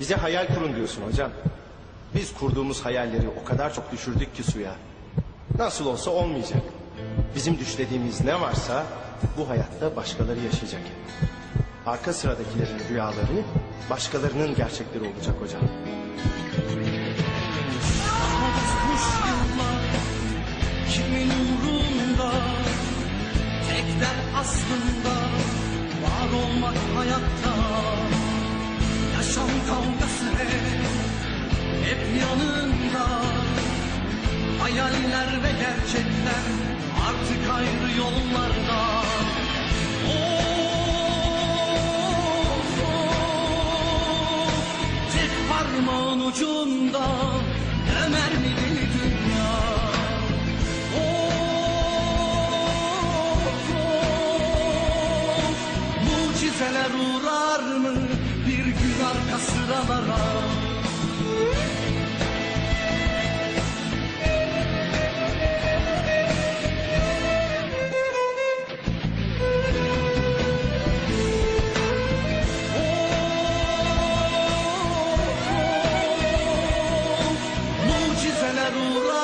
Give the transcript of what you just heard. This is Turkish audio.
Bize hayal kurun diyorsun hocam. Biz kurduğumuz hayalleri o kadar çok düşürdük ki suya. Nasıl olsa olmayacak. Bizim düşlediğimiz ne varsa bu hayatta başkaları yaşayacak. Arka sıradakilerin rüyaları başkalarının gerçekleri olacak hocam. Kimin umrunda Tek aslında var olmak hayatta kavgası hep, yanında. Hayaller ve gerçekler artık ayrı yollarda. Of, Tek parmağın ucunda Ömer mi deli dünya sıralara. Oh oh, oh, oh, oh, mucizeler uğrar.